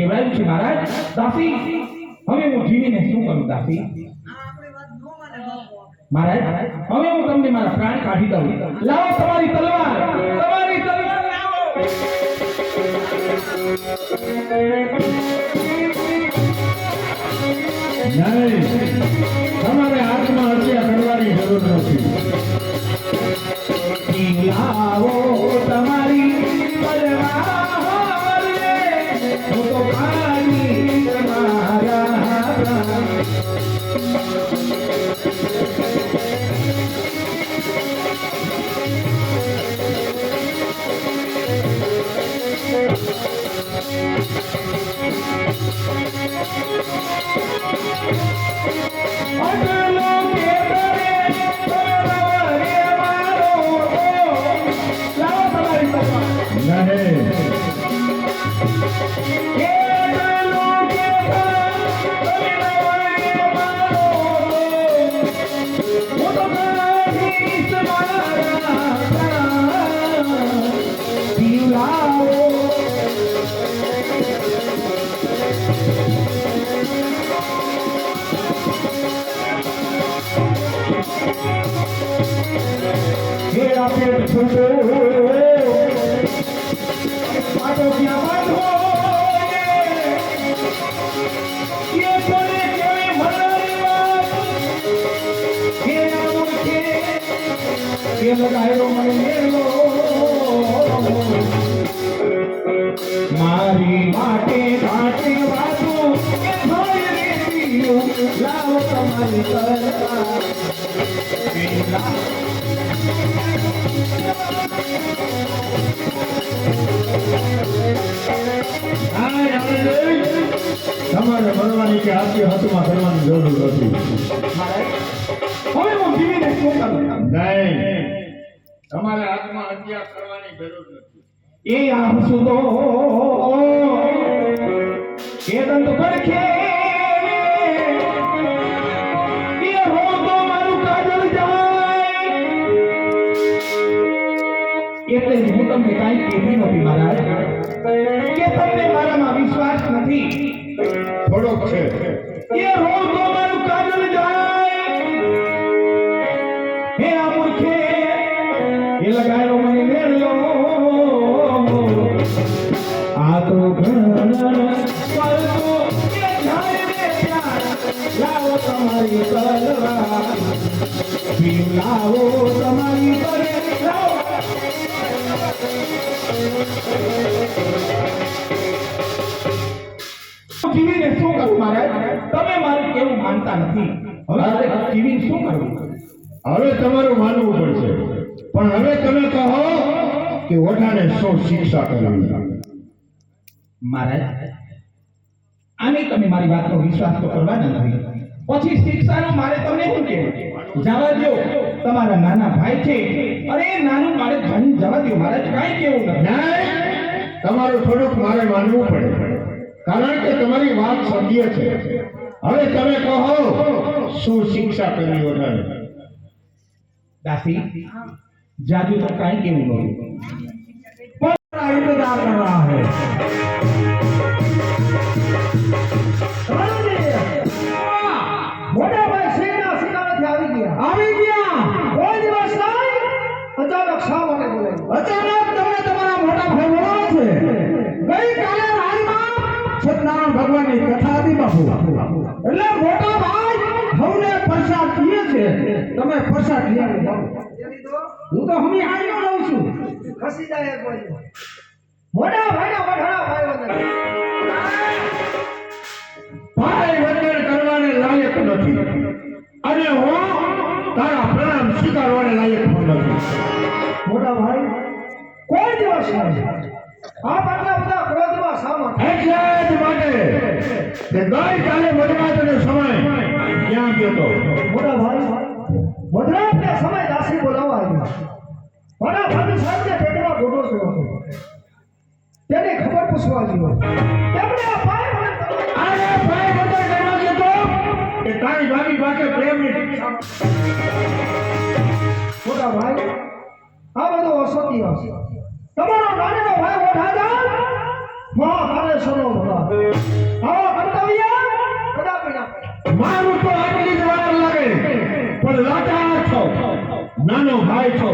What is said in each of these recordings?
કહેવાયું મહારાજ, દાસી, હવે હું જીવીને શું કરું, દાસી? મહારાજ, હવે હું તમને મારા પ્રાણ કાઢી દઉં. લાવો તમારી તલવાર તમારી તલવાર લાવો. તમારે હાથમાં હત્યા કરવાની જરૂર નથી. લાવો કાઢીશ મારા પ્રાણ. લગાયો મારી માટે ઘાટે વાતો કે થોડી રેતીઓ લાવો તમારી તમારે ભરવાની કે આથી હાથમાં કરવાની જરૂર નથી. હવે હું જીવીને શું કરું નહીં. તમારે આત્મા હત્યા કરવાની જરૂર નથી. એ આંસુ તો એ દંત પડખે લાવો તમારી લાવો જીવીને શું કરું મારે? તમે મારું કેવું માનતા નથી. હવે શું કરવું હવે તમારું માનવું પડશે. પણ હવે તમે કહો કે ઓઠાને શું શિક્ષા કરવી. મહારાજ આની તમે મારી વાતનો વિશ્વાસ તો કરવાના નથી. પછી શિક્ષાનો મારે તમને શું કહેવું? જવા દો તમારા નાના ભાઈ છે. અરે નાનું મારે ઘણી જવા દો મહારાજ કાંઈ કેવું નથી. નહીં તમારું થોડુંક મારે માનવું પડે. કારણ કે તમારી વાત સત્ય છે. હવે તમે કહો શું શિક્ષા કરવી વધારે દાસી જાદુ તો કાંઈ કેવું નથી પણ ઇંતજાર કર રહા હૈ હું તો હમી આવીને રહું છું. ખસી જાય કોઈ મોટા ભાઈના પઠાણા ભાઈઓ ભાઈ વંદન કરવાને લાયક નથી. અને હું તારા પ્રણામ સ્વીકારવાને લાયક પણ નથી. મોટા ભાઈ કોઈ દિવસ નહીં. આપ આટલા બધા ક્રોધમાં માટે એટલે જ માટે કે ગઈકાલે કે તારી ભાભી પાસે પ્રેમની શિક્ષા મોટા ભાઈ આ બધું અસત્ય છે તમારો નાનો ભાઈ ઓઠા જાય મહાકાળેશ્વરનો ભગવાન આવા કર્તવ્ય કદાપી ના કરે. મારું તો આટલી જ વાર લાગે પણ લાચાર છો નાનો ભાઈ છો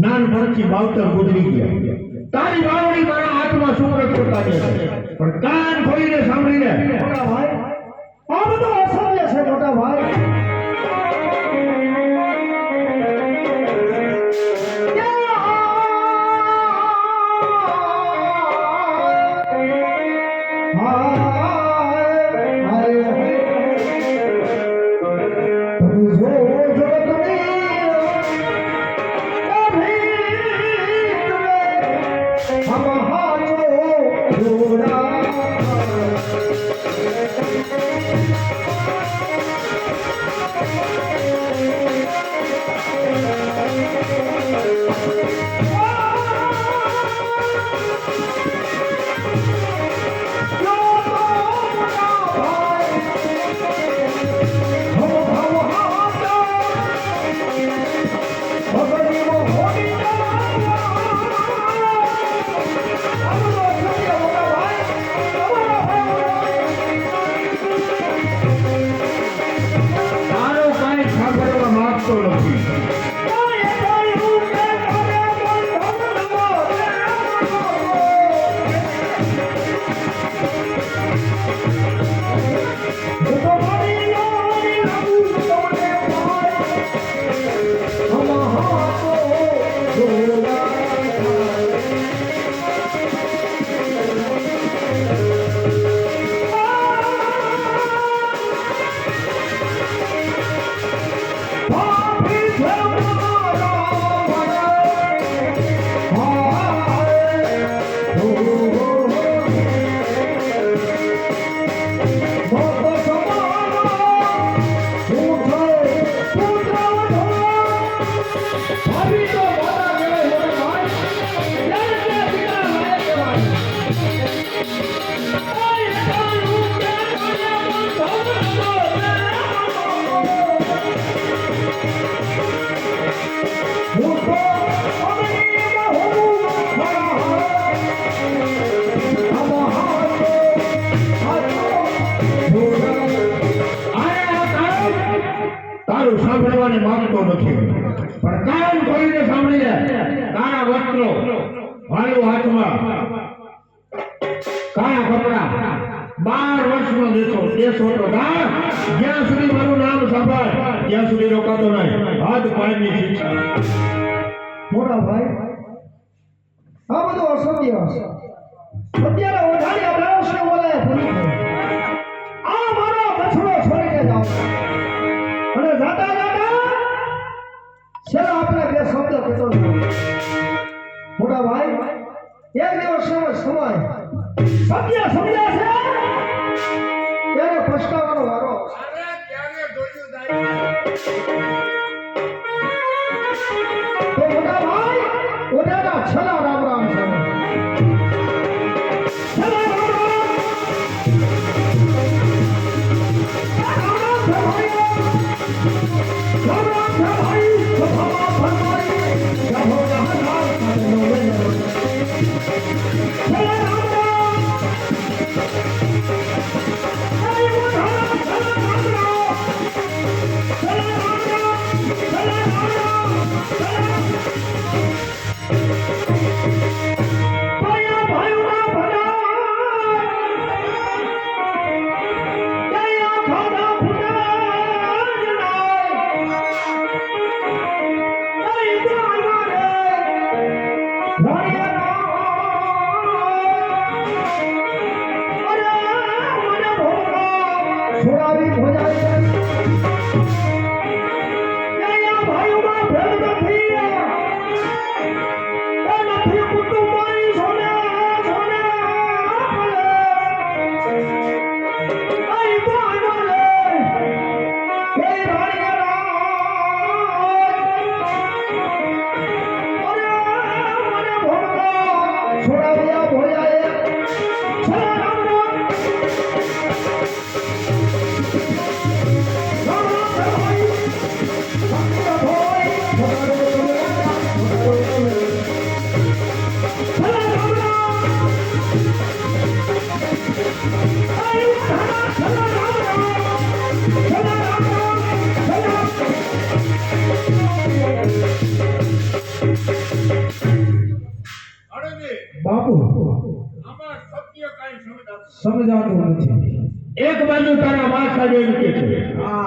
નાનપણથી માવતર ગુજરી ગયા તારી વાવડી મારા હાથમાં સુમરત કરતા છે પણ કાન ખોલીને સાંભળીને મોટા ભાઈ આ બધું અસભ્ય છે મોટા ભાઈ. વર્ષનો દેશો દેશો તો દાન જ્યાં સુધી મારું નામ સાંભળ ત્યાં સુધી રોકાતો નહીં હાથ પાયની શિક્ષા મોટા ભાઈ આ બધું અસભ્ય છે અત્યારે ઓઢાડી અડાવશે બોલાય પૂરી આ મારો કચરો છોડીને જાઓ અને જાતા જાતા છેલ્લા આપણે બે શબ્દ કહેતો મોટા ભાઈ એક દિવસ સમય સમય. સત્ય સમજ્યા પછતાવાનો વારો આવશે. તો Come on, સમજાતું નથી એક બાજુ તારા મા સાહેબ એમ કે છે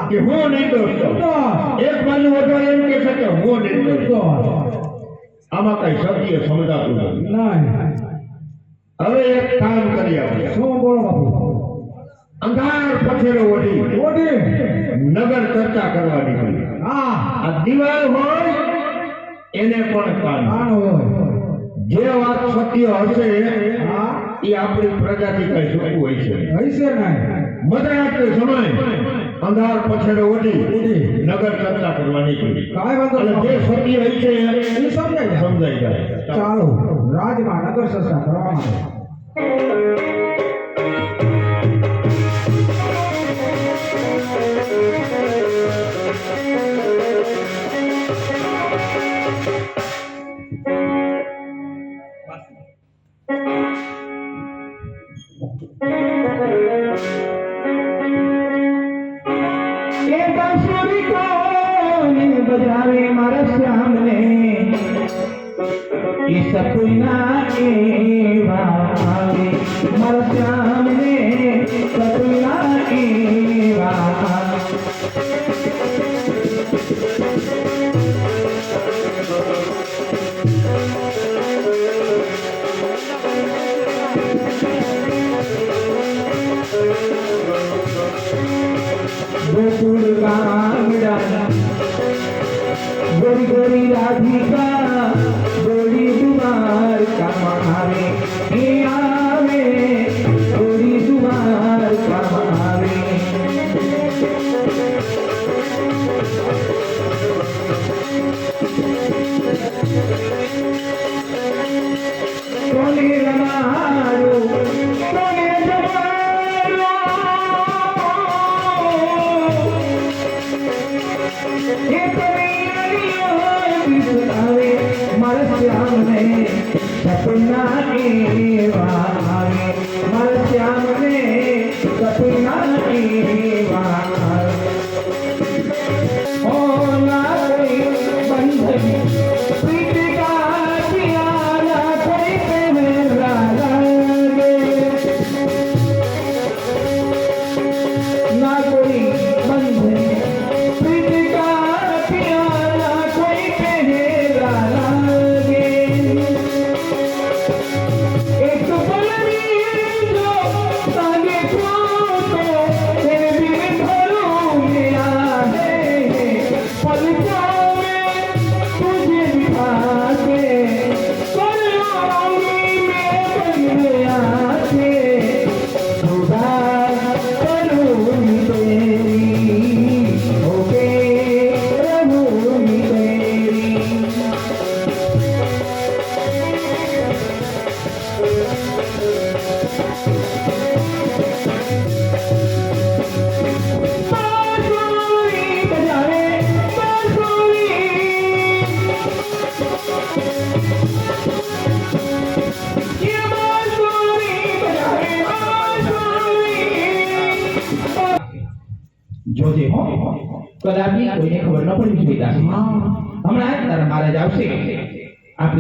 કે હું નહીં દોસ્તો એક બાજુ વડો એમ કે છે કે હું નહીં દોસ્તો આમાં કઈ સત્ય સમજાતું નથી. હવે એક કામ કરી આપણે શું બોલો બાપુ? અંધાર પથેરો ઓઢી. ઓઢી. નગર ચર્ચા કરવા નીકળી. હા. આ દિવાલ હોય એને પણ કાન હોય. જે વાત સત્ય હશે હા. એ આપણી પ્રજાથી કઈ છૂટવું હોય છે. ને? નહીં મધરાત્રે સમય અંધાર પછેડો ઓઢી ઓઢી. નગર ચર્ચા કરવા નીકળી. કાંઈ વાંધો અને જે નહીં. હોય છે એ સમજાય સમજાય. સમજાઈ જાય. ચાલો. રાજમાં નગર ચર્ચા કરવા માટે.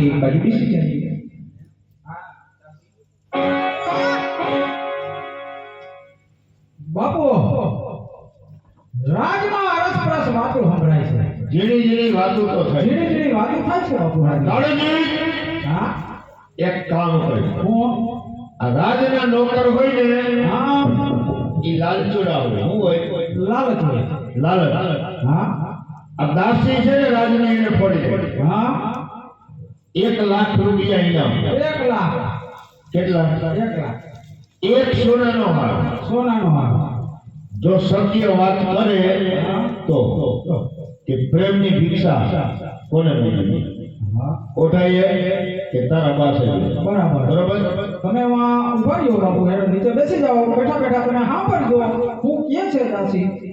એક બાજુ બેસી જઈએ બાપુ રાજમાં અરસપરસ વાતો સંભળાય છે. જીણી જીણી વાતો તો થાય. જીણી જીણી વાતો થાય છે બાપુ રાજમાં. હા? એક કામ કર્યું હું? આ રાજના નોકર હોય ને હા. એ લાલચુડા હોય. હું હોય? લાલચ હોય. લાલચ. હા? આ દાસી છે ને રાજને એને ફોડી હા? એક લાખ રૂપિયા ઇનામ એક લાખ. કેટલા? એક લાખ. એક સોનાનો હાર સોનાનો હાર જો સત્ય વાત કરે તો કે પ્રેમની ભિક્ષા કોને મળી? હા. ઓઠાઈએ કે તારા પાસે બરાબર. બરાબર? તમે વાં ઊભા રહ્યો બાપુ નીચે બેસી જાઓ બેઠા બેઠા તમે સાંભળજો હું કે છે દાસી?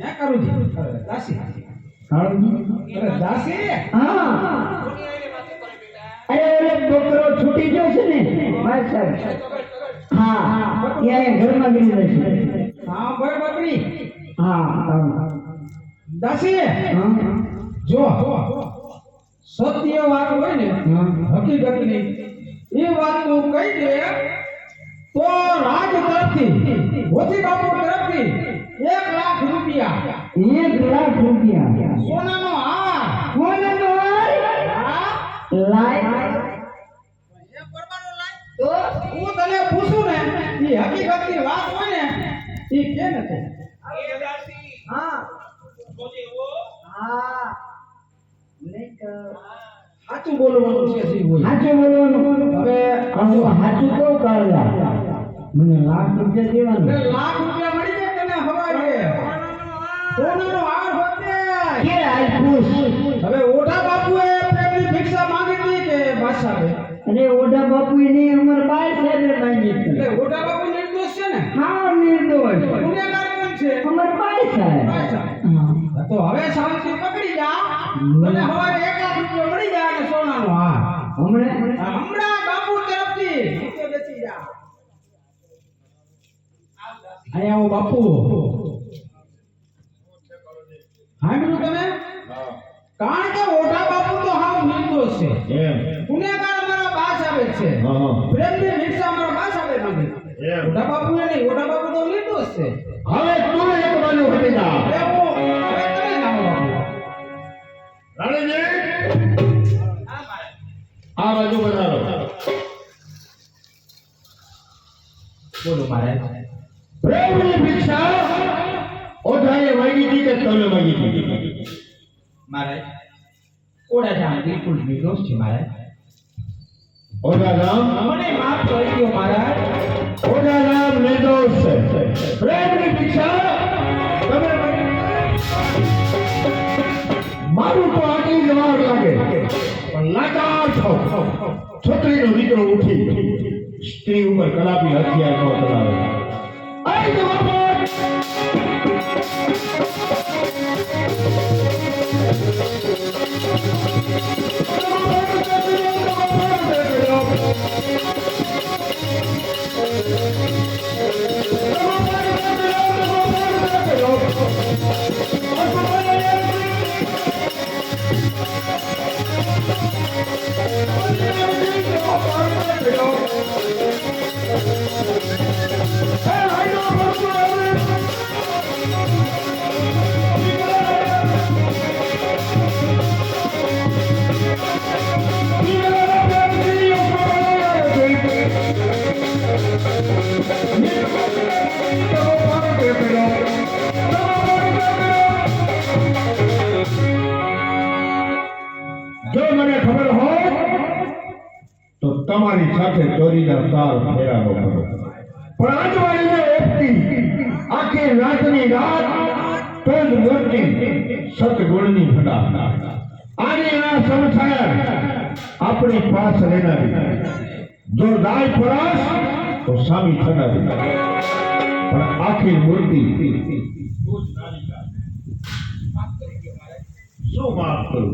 હે કરુજી દાસી. કાળુજી. અરે દાસી? હા. અરે છોકરો છૂટી ગયો છે ને મારી સાહેબ. હા ત્યાં ઘરમાં ગઈ રહેશે હા ભાઈ બકરી. હા દાસી? જો સત્ય વાત હોય ને હકીકતની એ વાત તું કહી દે તો રાજ તરફથી મોતી બાપુ તરફથી એક લાખ રૂપિયા. એક લાખ રૂપિયા. સોનાનો હાર. સોનાનો હાર? હા? લાય. તો હું તને પૂછું ને એ હકીકતની વાત હોય ને એ કે ને હા. હા. નહીં સાચું બોલવાનું છે જી હોય. સાચું બોલવાનું. હવે હું સાચું કહું કાળિયા? મને લાખ રૂપિયા દેવાનું. લાખ રૂપિયા સોનાનો હાર હોતે. કે આલ્પુસ હવે ઓઢા બાપુએ પ્રેમની ભિક્ષા માંગી હતી કે બાદશાહે અરે ઓઢા બાપુ ને અમર બાઈ સાહેબે માંગી એટલે ઓઢા બાપુ નિર્દોષ છે ને? હા નિર્દોષ. ગુનેગાર કોણ છે? અમર બાઈ સાહેબ. તો હવે શાંતિ પકડી જા. અને હવારે એક લાખ રૂપિયા મળી જાય અને સોનાનો હાર. હમણાં? હમણાં બાપુ તરફથી. બેસી જા. અહીંયા હું બાપુ. સાંભળ્યું તમે? કારણ કે ઓઢા બાપુ તો હાવ નિર્દોષ છે. ગુનેગાર અમારા પાસ આવે છે. પ્રેમની ભિક્ષા અમારા પાસ આવે એમ. ઓઢા બાપુ એ નહીં ઓઢા બાપુ તો નિર્દોષ છે. હવે તું એક બાજુ હટી ઓઢા રામ. મને માફ કરી દો મહારાજ. ઓઢા રામ નિર્દોષ છે. પ્રેમની ભિક્ષા તમે મારું તો આટલી જવાબ લાગે. પણ લાચાર છો. છોકરીનો દીકરો ઉઠી સ્ત્રી ઉપર કલાપી હથિયાર નો આઈ જવાબ ફેરાવો કરો પણ આજવાળીને એકથી આખી રાતની રાત તો જ મોટી સતગુણની ફટા આની આ સંસાર આપણી પાસ રહેનારી જો દાય પરાસ તો સામી થનારી પણ આખી મૂર્તિ શું માફ કરું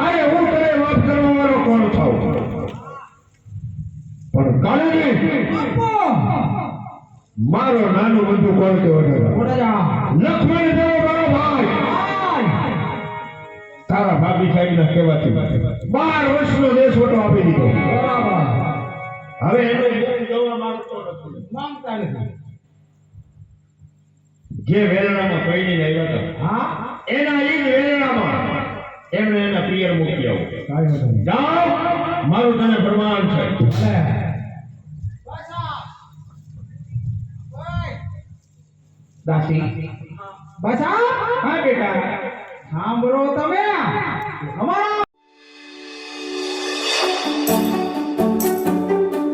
અરે હું તને માફ કરવા વાળો કોણ થાઉં પણ કાળજી મારો નાનો બંધુ કોણ કહેવાય લક્ષ્મણ જેવો મારો ભાઈ. તારા ભાભી સાહેબ ના કહેવાથી બાર વર્ષનો દેશ ઓટો આપી દીધો. હવે એને જવા માંગતો નથી. માંગતા નથી. જે વેલણામાં પૈણીને આવ્યા હતા હા? એના એ વેરણામાં વેલણામાં એમણે એના પિયર મૂકી આવો. જાઓ મારું તને પ્રમાણ છે ભલે. દાસી. બસ હા બેટા. સાંભળો તમે અમારા